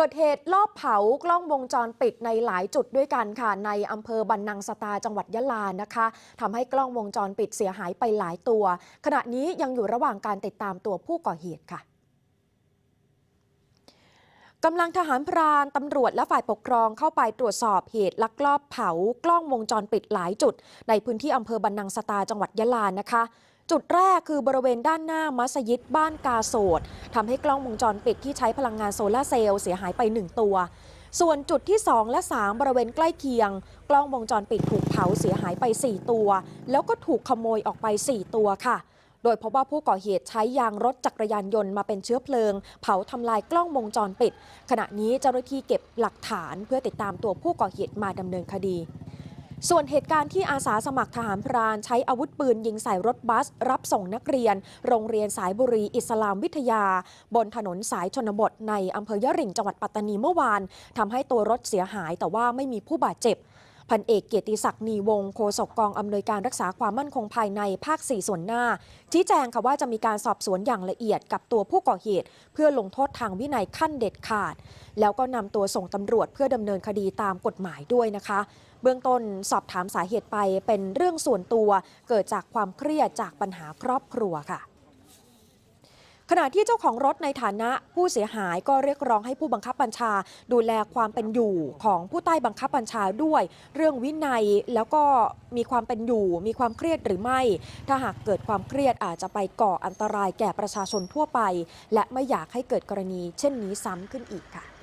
เกิดเหตุลอบเผากล้องวงจรปิดในหลายจุดด้วยกันค่ะ ในอำเภอบันนังสตาจังหวัดยะลานะคะทำให้กล้องวงจรปิดเสียหายไปหลายตัว ขณะนี้ยังอยู่ระหว่างการติดตามตัวผู้ก่อเหตุค่ะกำลังทหารพรานตำรวจและฝ่ายปกครองเข้าไปตรวจสอบเหตุลักลอบเผากล้องวงจรปิดหลายจุด ในพื้นที่อำเภอบันนังสตาจังหวัดยะลานะคะ จุดแรกคือบริเวณด้านหน้ามัสยิดบ้านกาโสดทำให้กล้องวงจรปิดที่ใช้พลังงานโซลาร์เซลล์เสียหายไป 1 ตัว ส่วนจุดที่ 2 และ 3 บริเวณใกล้เคียง กล้องวงจรปิดถูกเผาเสียหายไป 4 ตัว แล้วก็ถูกขโมยออกไป 4 ตัวค่ะ โดยพบว่าผู้ก่อเหตุใช้ยางรถจักรยานยนต์มาเป็นเชื้อเพลิง เผาทำลายกล้องวงจรปิด ขณะนี้เจ้าหน้าที่เก็บหลักฐานเพื่อติดตามตัวผู้ก่อเหตุมาดำเนินคดี ส่วนเหตุการณ์ที่อาสาสมัครทหารพรานใช้อาวุธปืนยิงใส่รถบัส รับส่งนักเรียน โรงเรียนสายบุรีอิสลามวิทยา บนถนนสายชนบทในอำเภอยะริ่งจังหวัดปัตตานีเมื่อวานทำให้ตัวรถเสียหายแต่ว่าไม่มีผู้บาดเจ็บ พันเอกเกียรติศักดิ์นีวงโฆษกกองอำนวยการรักษาความมั่นคงภายในภาค 4 ส่วนหน้า ชี้แจงค่ะว่าจะมีการสอบสวนอย่างละเอียดกับตัวผู้ก่อเหตุ เพื่อลงโทษทางวินัยขั้นเด็ดขาด แล้วก็นำตัวส่งตำรวจเพื่อดำเนินคดีตามกฎหมายด้วยนะคะเบื้องต้นสอบถามสาเหตุไปเป็นเรื่องส่วนตัว เกิดจากความเครียดจากปัญหาครอบครัวค่ะ ขณะที่เจ้าของรถในฐานะผู้เสียหายก็เรียกร้องให้ผู้บังคับบัญชา ดูแลความเป็นอยู่ของผู้ใต้บังคับบัญชาด้วย เรื่องวินัยแล้วก็มีความเป็นอยู่ มีความเครียดหรือไม่ ถ้าหากเกิดความเครียดอาจจะไปก่ออันตรายแก่ประชาชนทั่วไป และไม่อยากให้เกิดกรณีเช่นนี้ซ้ำขึ้นอีกค่ะ